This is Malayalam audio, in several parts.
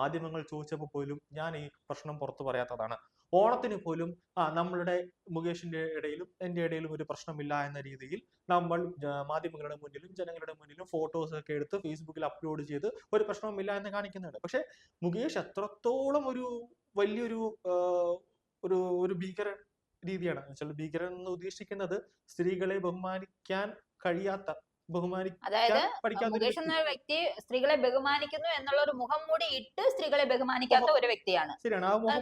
മാധ്യമങ്ങൾ ചോദിച്ചപ്പോൾ പോലും ഞാൻ ഈ പ്രശ്നം പുറത്തു പറയാത്തതാണ്. ഓണത്തിന് പോലും ആ നമ്മളുടെ മുകേഷിന്റെ ഇടയിലും എന്റെ ഇടയിലും ഒരു പ്രശ്നമില്ല എന്ന രീതിയിൽ നമ്മൾ മാധ്യമങ്ങളുടെ മുന്നിലും ജനങ്ങളുടെ മുന്നിലും ഫോട്ടോസ് ഒക്കെ എടുത്ത് ഫേസ്ബുക്കിൽ അപ്ലോഡ് ചെയ്ത് ഒരു പ്രശ്നവുമില്ല എന്ന് കാണിക്കുന്നുണ്ട്. പക്ഷെ മുകേഷ് എത്രത്തോളം ഒരു വലിയൊരു ഒരു ഒരു ഭീകര രീതിയാണ്. വെച്ചാൽ ഭീകരൻ എന്ന് ഉദ്ദേശിക്കുന്നത് സ്ത്രീകളെ ബഹുമാനിക്കാൻ കഴിയാത്ത ബഹുമാനിക്കാൻ മുകേഷ് വ്യക്തി. എന്ന വ്യക്തി സ്ത്രീകളെ ബഹുമാനിക്കുന്നു എന്നുള്ള ഒരു മുഖം മൂടി ഇട്ട് സ്ത്രീകളെ ബഹുമാനിക്കാത്ത ഒരു വ്യക്തിയാണ്.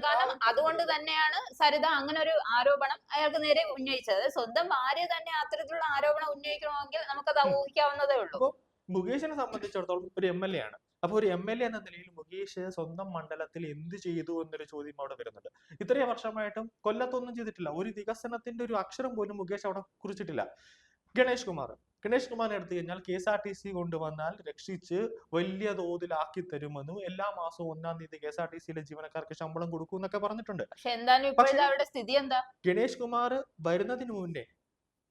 കാരണം അതുകൊണ്ട് തന്നെയാണ് സരിത അങ്ങനെ ഒരു ആരോപണം അയാൾക്ക് നേരെ ഉന്നയിച്ചത്. സ്വന്തം ഭാര്യ തന്നെ അത്തരത്തിലുള്ള ആരോപണം ഉന്നയിക്കണമെങ്കിൽ നമുക്കത് അത് ഊഹിക്കാവുന്നതേ ഉള്ളൂ. മുകേഷിനെ സംബന്ധിച്ചിടത്തോളം ഒരു എം എൽ എ ആണ്. അപ്പൊ ഒരു എം എൽ എ എന്ന നിലയിൽ മുകേഷ് സ്വന്തം മണ്ഡലത്തിൽ എന്ത് ചെയ്തു എന്നൊരു ചോദ്യം അവിടെ വരുന്നുണ്ട്. ഇത്രയും വർഷമായിട്ടും കൊല്ലത്തൊന്നും ചെയ്തിട്ടില്ല. ഒരു വികസനത്തിന്റെ ഒരു അക്ഷരം പോലും മുകേഷ് അവിടെ കുറിച്ചിട്ടില്ല. ഗണേഷ് കുമാർ. ഗണേഷ് കുമാറിനെ എടുത്തു കഴിഞ്ഞാൽ K S R T C കൊണ്ടുവന്നാൽ രക്ഷിച്ച് വലിയ തോതിലാക്കി തരുമെന്നും എല്ലാ മാസവും ഒന്നാം തീയതി കെ എസ് ആർ ടി സിയിലെ ജീവനക്കാർക്ക് ശമ്പളം കൊടുക്കും എന്നൊക്കെ പറഞ്ഞിട്ടുണ്ട്. ഗണേഷ് കുമാർ വരുന്നതിന് മുന്നേ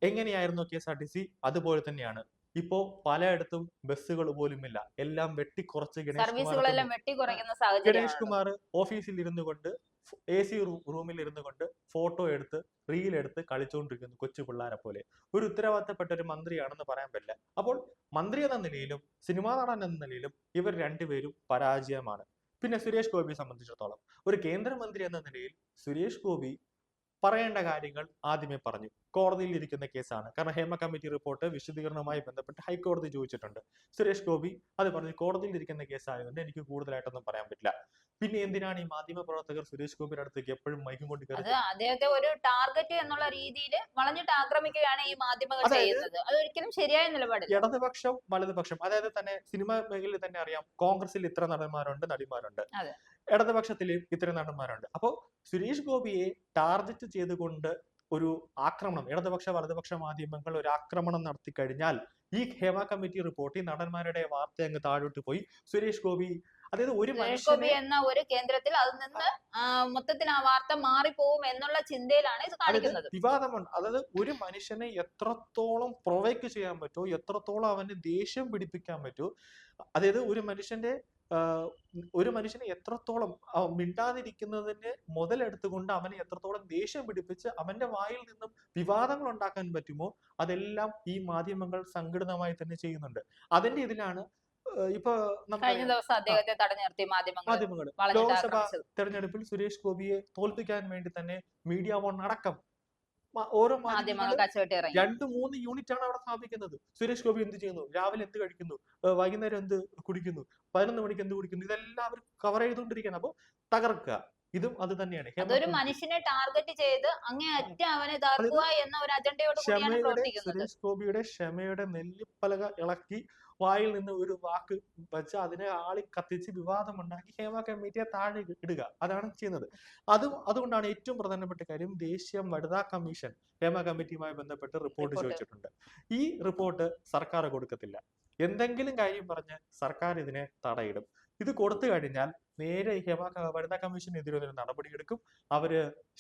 എങ്ങനെയായിരുന്നു K S R T C? അതുപോലെ തന്നെയാണ്. ഇപ്പോ പലയിടത്തും ബസ്സുകൾ ഇല്ല എല്ലാം വെട്ടിക്കുറച്ച് ഗണേഷ് കുമാർ ഗണേഷ് കുമാർ ഓഫീസിൽ ഇരുന്നു കൊണ്ട് എ സി റൂമിൽ ഇരുന്നു കൊണ്ട് ഫോട്ടോ എടുത്ത് റീൽ എടുത്ത് കളിച്ചുകൊണ്ടിരിക്കുന്നു കൊച്ചു പിള്ളേരെ പോലെ. ഒരു ഉത്തരവാദിത്തപ്പെട്ട ഒരു മന്ത്രിയാണെന്ന് പറയാൻ പറ്റില്ല. അപ്പോൾ മന്ത്രി എന്ന നിലയിലും സിനിമാ നടൻ എന്ന നിലയിലും ഇവർ രണ്ടുപേരും പരാജയമാണ്. പിന്നെ സുരേഷ് ഗോപിയെ സംബന്ധിച്ചിടത്തോളം ഒരു കേന്ദ്രമന്ത്രി എന്ന നിലയിൽ സുരേഷ് ഗോപി പറയേണ്ട കാര്യങ്ങൾ ആദ്യമേ പറഞ്ഞു. കോടതിയിൽ ഇരിക്കുന്ന കേസാണ്. കാരണം ഹേമ കമ്മിറ്റി റിപ്പോർട്ട് വിശദീകരണവുമായി ബന്ധപ്പെട്ട് ഹൈക്കോടതി ചോദിച്ചിട്ടുണ്ട്. സുരേഷ് ഗോപി അത് പറഞ്ഞു കോടതിയിൽ ഇരിക്കുന്ന കേസായതുകൊണ്ട് എനിക്ക് കൂടുതലായിട്ടൊന്നും പറയാൻ പറ്റില്ല. പിന്നെ എന്തിനാണ് ഈ മാധ്യമ പ്രവർത്തകർ സുരേഷ് ഗോപിയുടെ അടുത്തേക്ക് എപ്പോഴും മൈക്കും കൊണ്ട് അത് അദ്ദേഹത്തെ ഒരു ടാർഗറ്റ് എന്നുള്ള രീതിയിൽ വളഞ്ഞിട്ട് ആക്രമിക്കുകയാണ് ഈ മാധ്യമങ്ങൾ ചെയ്യുന്നത്. അത് ഒരിക്കലും ശരിയായ നിലപാട് ഇടതുപക്ഷം വലതുപക്ഷം അതായത് തന്നെ സിനിമ മേഖലയിൽ തന്നെ അറിയാം കോൺഗ്രസിൽ ഇത്ര നടന്മാരുണ്ട് നടിമാരുണ്ട്. അതെ. ഇടതുപക്ഷത്തിൽ ഇത്ര നടന്മാരുണ്ട്. അപ്പോൾ സുരേഷ് ഗോപിയെ ടാർഗറ്റ് ചെയ്തുകൊണ്ട് ഒരു ആക്രമണം ഇടതുപക്ഷ വലതുപക്ഷ മാധ്യമങ്ങൾ ഒരു ആക്രമണം നടത്തി കഴിഞ്ഞാൽ ഈ ഹേമ കമ്മിറ്റി റിപ്പോർട്ട് ഈ നടന്മാരുടെ വാർത്ത അങ്ങ് താഴോട്ട് പോയി. സുരേഷ് ഗോപി അതായത് ഒരു ഗോപി എന്ന ഒരു കേന്ദ്രത്തിൽ അത് നിന്ന് മൊത്തത്തിൽ ആ വാർത്ത മാറിപ്പോവും എന്നുള്ള ചിന്തയിലാണ് ഇത് കാണിക്കുന്നത്. വിവാദമുണ്ട്. അതായത് ഒരു മനുഷ്യനെ എത്രത്തോളം പ്രൊവൈക്ക് ചെയ്യാൻ പറ്റുമോ എത്രത്തോളം അവന് ദേഷ്യം പിടിപ്പിക്കാൻ പറ്റുമോ അതായത് ഒരു മനുഷ്യന്റെ ഒരു മനുഷ്യനെ എത്രത്തോളം മിണ്ടാതിരിക്കുന്നതിന് മുതലെടുത്തുകൊണ്ട് അവനെ എത്രത്തോളം ദേഷ്യം പിടിപ്പിച്ച് അവന്റെ വായിൽ നിന്നും വിവാദങ്ങൾ ഉണ്ടാക്കാൻ പറ്റുമോ അതെല്ലാം ഈ മാധ്യമങ്ങൾ സംഘടിതമായി തന്നെ ചെയ്യുന്നുണ്ട്. അതിന്റെ ഇതിലാണ് ഇപ്പൊ കഴിഞ്ഞ ദിവസം അദ്ദേഹത്തെ തടഞ്ഞു നിർത്തി മാധ്യമങ്ങൾ ലോക്സഭാ തെരഞ്ഞെടുപ്പിൽ സുരേഷ് ഗോപിയെ തോൽപ്പിക്കാൻ വേണ്ടി തന്നെ മീഡിയ വൺ അടക്കം ഓരോ രണ്ട് മൂന്ന് യൂണിറ്റ് ആണ് അവിടെ സ്ഥാപിക്കുന്നത്. സുരേഷ് ഗോപി എന്ത് ചെയ്യുന്നു? രാവിലെ എന്ത് കഴിക്കുന്നു? വൈകുന്നേരം എന്ത് കുടിക്കുന്നു? പതിനൊന്ന് മണിക്ക് എന്ത് കുടിക്കുന്നു? ഇതെല്ലാം അവർ കവർ ചെയ്തുകൊണ്ടിരിക്കുകയാണ്. അപ്പോൾ തകർക്കുക. ഇതും അത് തന്നെയാണ്. അതൊരു മനുഷ്യനെ ടാർഗറ്റ് ചെയ്ത് അങ്ങേ അറ്റം അവനെ തകർക്കുക എന്ന ഒരു അജണ്ടയോട് കൂടിയാണ് പ്രവർത്തിക്കുന്നത്. ഗോപിയുടെ ക്ഷമയുടെ നെല്ലിപ്പലക ഇളക്കി വായിൽ നിന്ന് ഒരു വാക്ക് വെച്ച് അതിനെ ആളി കത്തിച്ച് വിവാദമുണ്ടാക്കി ഹേമ കമ്മിറ്റിയെ താഴെ ഇടുക. അതാണ് ചെയ്യുന്നത്. അതും അതുകൊണ്ടാണ് ഏറ്റവും പ്രധാനപ്പെട്ട കാര്യം ദേശീയ വനിതാ കമ്മീഷൻ ഹേമ കമ്മിറ്റിയുമായി ബന്ധപ്പെട്ട് റിപ്പോർട്ട് ചോദിച്ചിട്ടുണ്ട്. ഈ റിപ്പോർട്ട് സർക്കാർ കൊടുക്കത്തില്ല. എന്തെങ്കിലും കാര്യം പറഞ്ഞ് സർക്കാർ ഇതിനെ തടയിടും. ഇത് കൊടുത്തു കഴിഞ്ഞാൽ നേരെ ഹേമ വനിതാ കമ്മീഷനെതിരെ ഒരു നടപടിയെടുക്കും. അവർ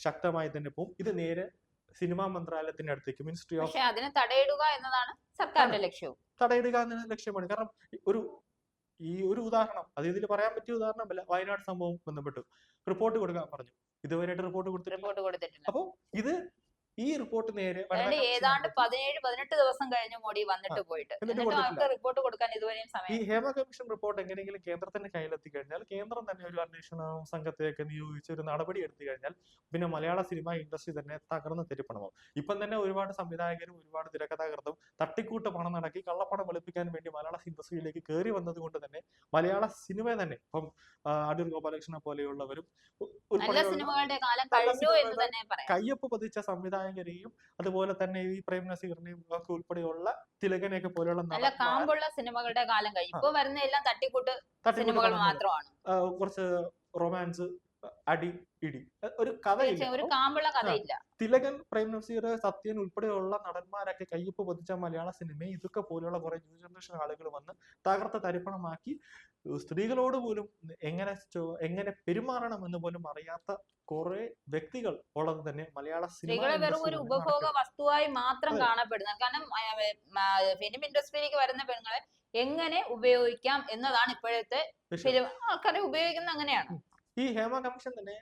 ശക്തമായി തന്നെ പോകും ഇത് നേരെ സിനിമാ മന്ത്രാലയത്തിന്റെ അടുത്തേക്ക് മിനിസ്ട്രി ഓഫ് അതിനെ തടയിടുക എന്നതാണ് സർക്കാരിന്റെ ലക്ഷ്യവും തടയിടുക എന്ന ലക്ഷ്യമാണ്. കാരണം ഒരു ഈ ഒരു ഉദാഹരണം അത് ഇതിൽ പറയാൻ പറ്റിയ ഉദാഹരണമല്ല വയനാട് സംഭവം ബന്ധപ്പെട്ടു റിപ്പോർട്ട് കൊടുക്കാൻ പറഞ്ഞു. ഇതുവരെയായിട്ട് റിപ്പോർട്ട് കൊടുത്തിട്ടില്ല. റിപ്പോർട്ട് കൊടുത്തിട്ടില്ല. അപ്പോ ഇത് ഈ റിപ്പോർട്ട് നേരെ ഏതാണ്ട് പതിനേഴ് പതിനെട്ട് ദിവസം കഴിഞ്ഞ് മോഡി വന്നിട്ട് പോയിട്ട്. റിപ്പോർട്ട് കൊടുക്കാൻ ഇതുവരെയും സമയം ഈ ഹേമ കമ്മീഷൻ റിപ്പോർട്ട് എങ്ങനെയെങ്കിലും കേന്ദ്രത്തിന്റെ കയ്യിലെത്തി കഴിഞ്ഞാൽ കേന്ദ്രം തന്നെ ഒരു അന്വേഷണ സംഘത്തെയൊക്കെ നിയോഗിച്ച് ഒരു നടപടി എടുത്തു കഴിഞ്ഞാൽ പിന്നെ മലയാള സിനിമ ഇൻഡസ്ട്രി തന്നെ തകർന്ന് തെരിപ്പണമോ ഇപ്പം തന്നെ ഒരുപാട് സംവിധായകരും ഒരുപാട് തിരക്കഥാകൃത്തും തട്ടിക്കൂട്ട് പണം നടക്കി കള്ളപ്പണം വെളുപ്പിക്കാൻ വേണ്ടി മലയാള ഇൻഡസ്ട്രിയിലേക്ക് കയറി വന്നത് കൊണ്ട് തന്നെ മലയാള സിനിമ തന്നെ ഇപ്പം അടൂർ ഗോപാലകൃഷ്ണനെ പോലെയുള്ളവരും കയ്യൊപ്പ് പതിച്ച സംവിധായകരെയും അതുപോലെ തന്നെ ഈ പ്രേം നസീറിനെയും ഒക്കെ ഉൾപ്പെടെയുള്ള തിലകനെയൊക്കെ പോലെയുള്ള നല്ല കാമ്പുള്ള സിനിമകളുടെ കാലം കഴിഞ്ഞു ഇപ്പൊ വരുന്ന എല്ലാം തട്ടിക്കൂട്ട് സിനിമകൾ മാത്രമാണ്. കുറച്ച് റൊമാൻസ് അടി ഇടി. ഒരു കഥയില്ല. തിലകൻ പ്രേം നസീർ സത്യൻ ഉൾപ്പെടെയുള്ള നടന്മാരൊക്കെ കയ്യൊപ്പ് പതിച്ച മലയാള സിനിമയെ ഇതൊക്കെ പോലെയുള്ള കുറെ ന്യൂ ജനറേഷൻ ആളുകൾ വന്ന് തകർത്ത തരിപ്പണമാക്കി സ്ത്രീകളോട് പോലും എങ്ങനെ എങ്ങനെ പെരുമാറണം എന്ന് പോലും അറിയാത്ത കുറെ വ്യക്തികൾ ഉള്ളത് തന്നെ മലയാള സ്ത്രീകളെ വെറും ഒരു ഉപഭോഗ വസ്തുവായി മാത്രം കാണപ്പെടുന്നു കാണപ്പെടുന്നത്. കാരണം ഫിലിം ഇൻഡസ്ട്രിയിലേക്ക് വരുന്ന പെണ്ണുങ്ങളെ എങ്ങനെ ഉപയോഗിക്കാം എന്നതാണ് ഇപ്പോഴത്തെ ആൾക്കാരെ ഉപയോഗിക്കുന്നത് അങ്ങനെയാണ്. ഈ ഹേമ കമ്മീഷൻ തന്നെ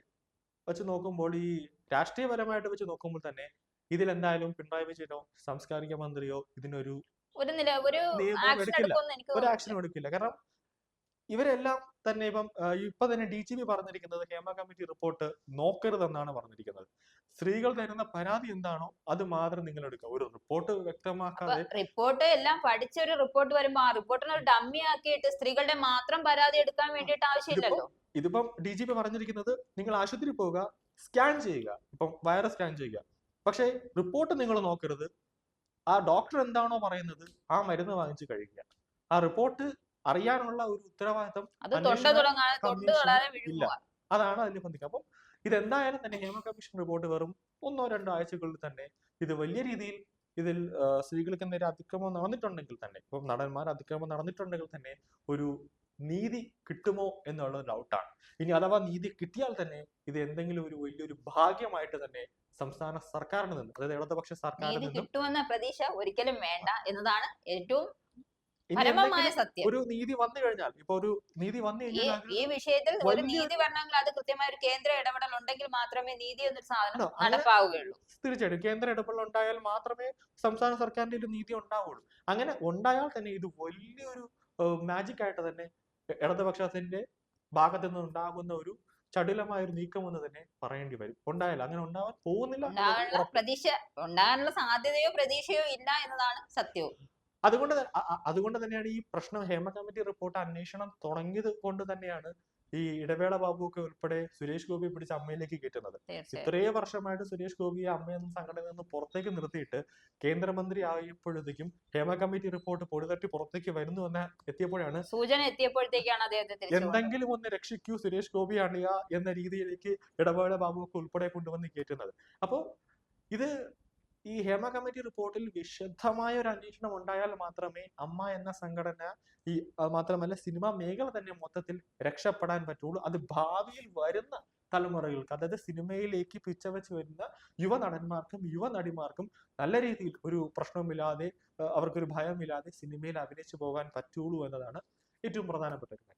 വെച്ച് നോക്കുമ്പോൾ ഈ രാഷ്ട്രീയപരമായിട്ട് വെച്ച് നോക്കുമ്പോൾ തന്നെ ഇതിൽ എന്തായാലും പിണറായി വിജയനോ സാംസ്കാരിക മന്ത്രിയോ ഇതിനൊരു ഒരു. ആക്ഷനും എടുക്കില്ല കാരണം ഇവരെല്ലാം തന്നെ ഇപ്പം ഇപ്പൊ തന്നെ ഡി ജി പി പറഞ്ഞിരിക്കുന്നത് ഹേമ കമ്മിറ്റി റിപ്പോർട്ട് നോക്കരുതെന്നാണ് പറഞ്ഞിരിക്കുന്നത്. സ്ത്രീകൾ തരുന്ന പരാതി എന്താണോ അത് മാത്രം നിങ്ങൾ എടുക്കുക ഒരു റിപ്പോർട്ട് വ്യക്തമാക്കാതെ റിപ്പോർട്ട് എല്ലാം പഠിച്ച ഒരു റിപ്പോർട്ട് വരുമ്പോ ആ റിപ്പോർട്ടിനെ ഒരു ഡമ്മി ആക്കിയിട്ട് സ്ത്രീകളുടെ മാത്രം പരാതി എടുക്കാൻ വേണ്ടിയിട്ട് ആവശ്യമില്ലല്ലോ? ഇതിപ്പം ഡി ജി പി പറഞ്ഞിരിക്കുന്നത് നിങ്ങൾ ആശുപത്രിയിൽ പോവുക സ്കാൻ ചെയ്യുക. ഇപ്പം വൈറസ് സ്കാൻ ചെയ്യുക. പക്ഷേ റിപ്പോർട്ട് നിങ്ങൾ നോക്കരുത്. ആ ഡോക്ടർ എന്താണോ പറയുന്നത് ആ മരുന്ന് വാങ്ങിച്ച് കഴിക്കുക. ആ റിപ്പോർട്ട് അറിയാനുള്ള ഒരു ഉത്തരവാദിത്തം ഇല്ല. അതാണ് അതിൽ ബന്ധിക്കുക അപ്പം ഇതെന്തായാലും തന്നെ ഹേമ കമ്മീഷൻ റിപ്പോർട്ട് വെറും ഒന്നോ രണ്ടോ ആഴ്ചകളിൽ തന്നെ ഇത് വലിയ രീതിയിൽ ഇതിൽ സ്ത്രീകൾക്ക് നേരെ അതിക്രമം നടന്നിട്ടുണ്ടെങ്കിൽ തന്നെ ഇപ്പം നടന്മാർ അതിക്രമം നടന്നിട്ടുണ്ടെങ്കിൽ തന്നെ ഒരു നീതി കിട്ടുമോ എന്നുള്ള ഡൗട്ടാണ് ഇനി അഥവാ നീതി കിട്ടിയാൽ തന്നെ ഇത് എന്തെങ്കിലും ഒരു വലിയൊരു ഭാഗ്യമായിട്ട് തന്നെ സംസ്ഥാന സർക്കാരിന് നിന്നും അതായത് ഇടതുപക്ഷ സർക്കാരിൽ നിന്നും കിട്ടുമെന്ന പ്രതീക്ഷ ഒരിക്കലും വേണ്ട എന്നതാണ് ഏറ്റവും പരമമായ സത്യം. ഒരു നീതി വന്നു കഴിഞ്ഞാൽ ഇപ്പൊ ഒരു നീതി വന്നു കഴിഞ്ഞാൽ ഈ വിഷയത്തിൽ ഒരു നീതി വരണമെങ്കിൽ അത് കൃത്യമായ ഒരു കേന്ദ്ര ഇടപെടൽ ഉണ്ടെങ്കിൽ മാത്രമേ നീതി എന്നൊരു സാധനം നടപ്പാവുകയുള്ളൂ. തീർച്ചയായിട്ടും. കേന്ദ്ര ഇടപെടൽ ഉണ്ടായാൽ മാത്രമേ സംസ്ഥാന സർക്കാരിന്റെ ഒരു നീതി ഉണ്ടാവുള്ളൂ. അങ്ങനെ ഉണ്ടായാൽ തന്നെ ഇത് വലിയൊരു മാജിക് ആയിട്ട് തന്നെ ഇടതുപക്ഷത്തിന്റെ ഭാഗത്തു നിന്ന് ഉണ്ടാകുന്ന ഒരു ചടുലമായ ഒരു നീക്കം എന്ന് തന്നെ പറയേണ്ടി വരും. ഉണ്ടായാലും അങ്ങനെ ഉണ്ടാവാൻ പോകുന്നില്ല. പ്രതീക്ഷ ഉണ്ടാകാനുള്ള സാധ്യതയോ പ്രതീക്ഷയോ ഇല്ല എന്നതാണ് സത്യവും. അതുകൊണ്ട് അതുകൊണ്ട് തന്നെയാണ് ഈ പ്രശ്നം ഹേമ കമ്മിറ്റി റിപ്പോർട്ട് അന്വേഷണം തുടങ്ങിയത് കൊണ്ട് തന്നെയാണ് ഈ ഇടവേള ബാബു ഒക്കെ ഉൾപ്പെടെ സുരേഷ് ഗോപി പിടിച്ച് അമ്മയിലേക്ക് കയറ്റുന്നത്. ഇത്രയും വർഷമായിട്ട് സുരേഷ് ഗോപിയെ അമ്മയെന്ന സംഘടനയിൽ നിന്ന് പുറത്തേക്ക് നിർത്തിയിട്ട് കേന്ദ്രമന്ത്രി ആയപ്പോഴത്തേക്കും ഹേമ കമ്മിറ്റി റിപ്പോർട്ട് പൊടിതട്ടി പുറത്തേക്ക് വരുന്നു എന്ന എത്തിയപ്പോഴാണ് സൂചന എത്തിയപ്പോഴത്തേക്കാണ് അദ്ദേഹത്തെ എന്തെങ്കിലും ഒന്ന് രക്ഷിക്കൂ സുരേഷ് ഗോപി അണിയ എന്ന രീതിയിലേക്ക് ഇടവേള ബാബുവൊക്കെ ഉൾപ്പെടെ കൊണ്ടുവന്ന് കയറ്റുന്നത്. അപ്പോൾ ഇത് ഈ ഹേമ കമ്മിറ്റി റിപ്പോർട്ടിൽ വിശദമായ ഒരു അന്വേഷണം ഉണ്ടായാൽ മാത്രമേ അമ്മ എന്ന സംഘടന ഈ മാത്രമല്ല സിനിമാ മേഖല തന്നെ മൊത്തത്തിൽ രക്ഷപ്പെടാൻ പറ്റുള്ളൂ. അത് ഭാവിയിൽ വരുന്ന തലമുറകൾക്ക് അതായത് സിനിമയിലേക്ക് പിച്ചവെച്ച് വരുന്ന യുവ നടന്മാർക്കും യുവ നടിമാർക്കും നല്ല രീതിയിൽ ഒരു പ്രശ്നവുമില്ലാതെ അവർക്കൊരു ഭയമില്ലാതെ സിനിമയിൽ അഭിനയിച്ചു പോകാൻ പറ്റുള്ളൂ എന്നതാണ് ഏറ്റവും പ്രധാനപ്പെട്ട ഒരു കാര്യം.